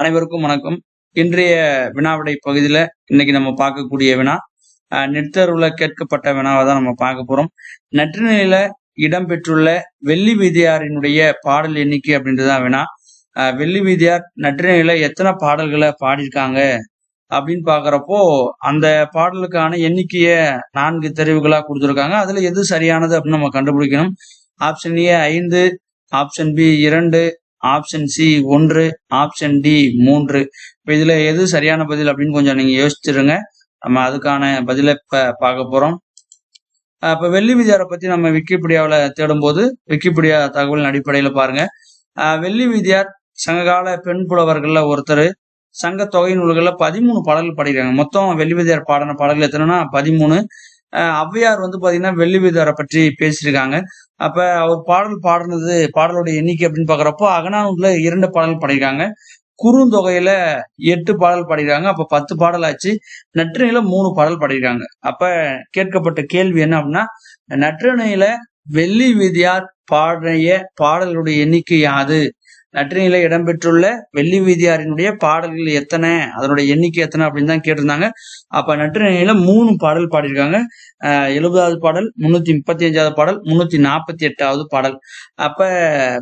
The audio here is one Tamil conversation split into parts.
அனைவருக்கும் வணக்கம். இன்றைய வினாவிடை பகுதியில இன்னைக்கு நம்ம பார்க்கக்கூடிய வினா நெற்தருவுல கேட்கப்பட்ட வினாவை தான் நம்ம பார்க்க போறோம். நற்றினில இடம்பெற்றுள்ள வெள்ளி வீதியாரினுடைய பாடல் எண்ணிக்கை அப்படின்றதான் வினா. வெள்ளி வீதியார் நற்றினில எத்தனை பாடல்களை பாடியிருக்காங்க அப்படின்னு பாக்குறப்போ அந்த பாடலுக்கான எண்ணிக்கைய நான்கு தெரிவுகளா கொடுத்துருக்காங்க. அதுல எது சரியானது அப்படின்னு நம்ம கண்டுபிடிக்கணும். ஆப்ஷன் ஏ ஐந்து ஆப்ஷன் பி இரண்டு ஆப்ஷன் சி ஒன்று ஆப்ஷன் டி மூன்று. இப்போ இதுல எது சரியான பதில் அப்படின்னு கொஞ்சம் நீங்க யோசிச்சிருங்க. நம்ம அதுக்கான பதிலை இப்போ பார்க்க போறோம். இப்போ வெள்ளி விதியாரை பத்தி நம்ம விக்கிபீடியாவில் தேடும்போது விக்கிபீடியா தகவலின் அடிப்படையில் பாருங்க. வெள்ளி விதியார் சங்ககால பெண் புலவர்கள்ல ஒருத்தர் சங்க தொகை நூல்களில் பதிமூணு பாடல்கள் படிக்கிறாங்க மொத்தம் வெள்ளி விதியார் பாடின பாடல்கள் எத்தனைன்னா பதிமூணு. ஔவையார் வந்து பாத்தீங்கன்னா வெள்ளி விதியாரை பற்றி பேசியிருக்காங்க. அப்ப அவர் பாடல் பாடுனது பாடலுடைய எண்ணிக்கை அப்படின்னு பாக்குறப்போ அகனானூர்ல இரண்டு பாடல் பாடியிருக்காங்க. குறுந்தொகையில எட்டு பாடல் பாடிக்கிறாங்க அப்ப பத்து பாடல் ஆச்சு. நற்றினையில மூணு பாடல் பாடிக்கிறாங்க அப்ப கேட்கப்பட்ட கேள்வி என்ன அப்படின்னா நற்றினையில வெள்ளி வீதியார் பாடிய பாடல்களுடைய எண்ணிக்கை யாது? நற்றினியில இடம்பெற்றுள்ள வெள்ளி வீதியாரினுடைய பாடல்கள் எத்தனை? அதனுடைய எண்ணிக்கை எத்தனை அப்படின்னு தான் கேட்டிருந்தாங்க. அப்ப நற்றினியில மூணு பாடல் பாடியிருக்காங்க. எழுபதாவது பாடல் முன்னூத்தி முப்பத்தி அஞ்சாவது பாடல் முன்னூத்தி நாற்பத்தி எட்டாவது பாடல். அப்ப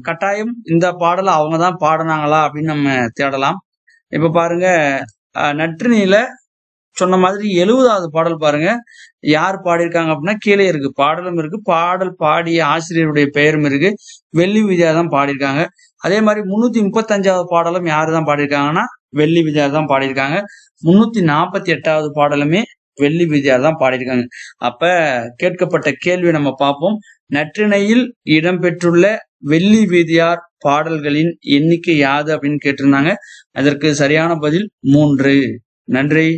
கட்டாயம் இந்த பாடலை அவங்க தான் பாடினாங்களா அப்படின்னு நம்ம தேடலாம். இப்ப பாருங்க நற்றினியில சொன்ன மாதிரி எழுபதாவது பாடல் பாருங்க. யார் பாடியிருக்காங்க அப்படின்னா கீழே இருக்கு. பாடலும் இருக்கு. பாடல் பாடிய ஆசிரியருடைய பெயரும் இருக்கு. வெள்ளி விஜயா தான் பாடியிருக்காங்க. அதே மாதிரி முன்னூத்தி முப்பத்தஞ்சாவது பாடலும் யாரு தான் பாடியிருக்காங்கன்னா வெள்ளி விஜயா தான் பாடியிருக்காங்க. முன்னூத்தி நாற்பத்தி எட்டாவது பாடலுமே வெள்ளி விஜயா தான் பாடியிருக்காங்க. அப்ப கேட்கப்பட்ட கேள்வி நம்ம பார்ப்போம். நற்றிணையில் இடம்பெற்றுள்ள வெள்ளி வீதியார் பாடல்களின் எண்ணிக்கை யாது அப்படின்னு கேட்டிருந்தாங்க. அதற்கு சரியான பதில் மூன்று. நன்றி.